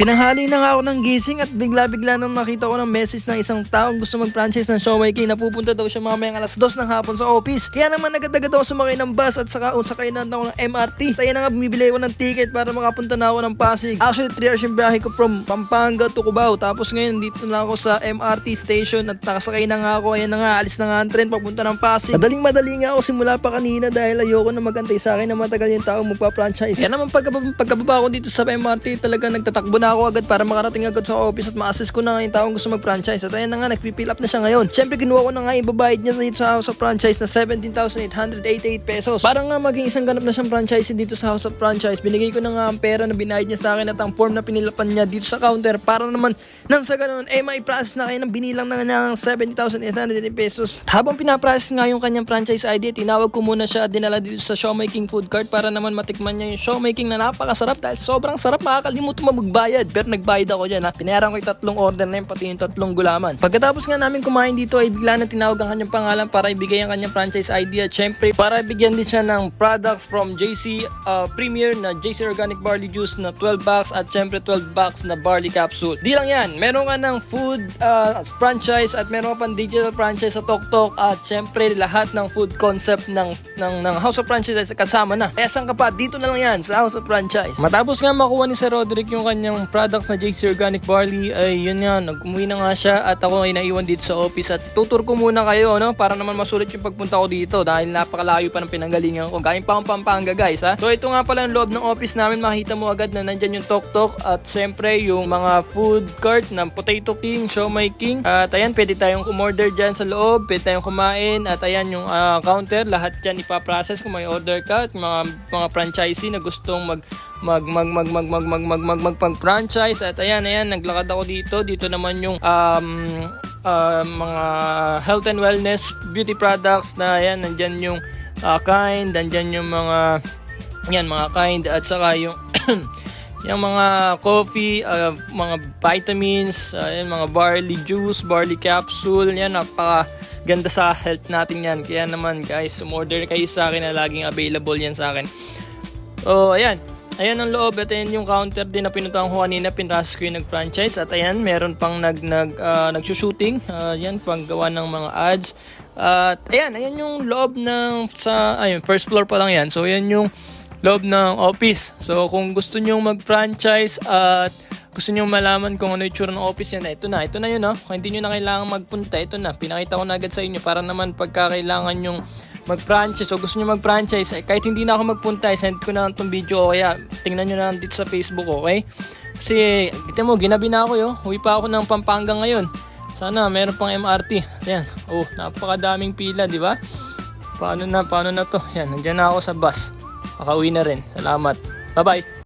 Tinanghali na nga ako ng gising at bigla-bigla nang nakita ko ng message ng isang taong gusto mag-franchise ng Shomai King na pupunta daw siya mamayang alas 2 ng hapon sa office. Kaya naman agad-agad ako sumakay ng bus at saka sakay na ako ng MRT. Kaya na nga bumibili ako ng ticket para makapunta na ako ng Pasig. Actually 3 hours yung biyahe ko from Pampanga to Cubao. Tapos ngayon dito na ako sa MRT station at nakasakay na nga ako. Ayan na nga, alis na nga ang train papunta ng Pasig. Madaling madali nga ako simula pa kanina dahil ayoko na magantay sa akin na matagal yung taong magpa-franchise. Kaya naman pagkababa, pagkababa ko dito sa MRT talaga nagtatakbo na ako agad para makarating agad sa office at ma-assist ko na nga yung taong gusto mag-franchise. At ayan na nga, nagpipill up na siya ngayon. Siyempre, kinuha ko na nga yung babayad niya dito sa House of Franchise na 17,888 pesos. Para nga maging isang ganap na siyang franchise dito sa House of Franchise, binigay ko na nga ang pera na binayad niya sa akin at ang form na pinilapan niya dito sa counter para naman nang sa ganun, eh may process na kayo ng binilang na nga ng 70,888 pesos. At habang pinaprocess nga yung kanyang franchise ID, tinawag ko muna siya at dinala dito sa Showmaking Food Cart para naman matikman niya yung Showmaking na napakasarap dahil sobrang sarap makakalimutan mo magbayad. Pero nagbayad ako dyan ha. Pinayaran ko yung tatlong order na yun, pati yung tatlong gulaman. Pagkatapos nga namin kumain dito ay bigla na tinawag ang kanyang pangalan para ibigay ang kanyang franchise ID at syempre para bigyan din siya ng products from JC uh, Premier na JC Organic Barley Juice na 12 box at syempre 12 box na barley capsule. Di lang yan, meron ka ng food uh, franchise at meron ka pang digital franchise sa TokTok at syempre lahat ng food concept ng, ng, ng House of Franchise kasama na. Kaya saan ka pa? Dito na lang yan sa House of Franchise. Matapos nga makuha ni Sir Roderick yung kanyang products na JC Organic Barley ay yun nga, nag-umuwi na nga siya at ako ay naiwan dito sa office at tutur ko muna kayo no para naman masulit yung pagpunta ko dito dahil napakalayo pa ng pinanggalingan ko. Galing pa akong Pampanga guys ha. So ito nga pala yung loob ng office namin makita mo agad na nandyan yung Tok Tok at syempre yung mga food cart ng Potato King, Shomai King. At ayan, pwede tayong umorder dyan sa loob, pwede tayong kumain at ayan yung ah, counter, lahat dyan ipaprocess kung may order ka at mga, mga franchisee na gustong mag mag mag mag mag mag mag mag mag mag pang franchise at ayan ayan naglakad ako dito dito naman yung um uh, mga health and wellness beauty products na ayan nandyan yung uh, kind nandyan yung mga yan mga kind at saka yung yung mga coffee, uh, mga vitamins, uh, yan, mga barley juice, barley capsule, yan, napaka ganda sa health natin yan. Kaya naman guys, umorder kayo sa akin na laging available yan sa akin. So, ayan. Ayan ang loob at ayan yung counter din na pinuntahan ko kanina, pinrasas ko yung nag-franchise at ayan, meron pang nag, nag, uh, nagsushooting, uh, yan, panggawa ng mga ads. At ayan, ayan yung loob ng, sa, ayun, first floor pa lang yan. So, ayan yung loob ng office. So, kung gusto nyo mag-franchise at gusto nyo malaman kung ano yung tsura ng office yan, ito na, ito na yun, no? Kung hindi nyo na kailangan magpunta, ito na, pinakita ko na agad sa inyo para naman pagka kailangan yung mag-franchise o gusto nyo mag-franchise, eh, kahit hindi na ako magpunta, eh, send ko na lang itong video o kaya tingnan nyo na lang dito sa Facebook, okay? Kasi, kita mo, ginabi na ako yo. Uwi pa ako ng Pampanga ngayon. Sana meron pang MRT. Ayan. Oh, napakadaming pila, di ba? Paano na, paano na to? Yan, nandiyan na ako sa bus. Makauwi na rin. Salamat. Bye-bye.